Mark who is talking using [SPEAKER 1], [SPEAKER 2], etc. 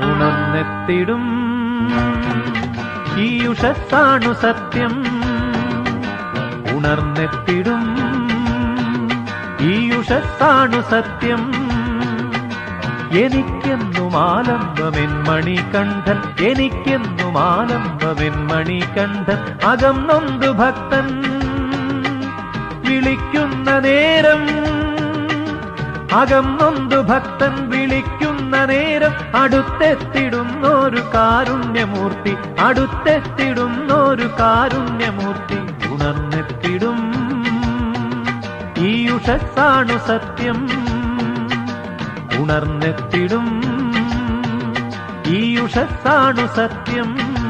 [SPEAKER 1] ഉണർന്നെത്തിടും. ഈ ഉഷസ്സാണു സത്യം. ഉണർന്നെത്തിടും. ഈ ഉഷസ്സാണു സത്യം. എനിക്കെന്നും ആലംബമെൻ മണികണ്ഠൻ. എനിക്കെന്നും ആലംബമെൻ മണികണ്ഠൻ. അകം നൊന്തു ഭക്തൻ. വിളിക്കുന്ന നേരം അകം നൊന്തു ഭക്തൻ വിളിക്കുന്ന നേരം അടുത്തെത്തിടുന്നൊരു കാരുണ്യമൂർത്തി അടുത്തെത്തിടുന്നൊരു കാരുണ്യമൂർത്തി ഉണർന്നെത്തിടും. ഈ ഉഷസ്സാണു സത്യം ഉണർന്നെത്തിടും. ഈ ഉഷസ്സാണു സത്യം.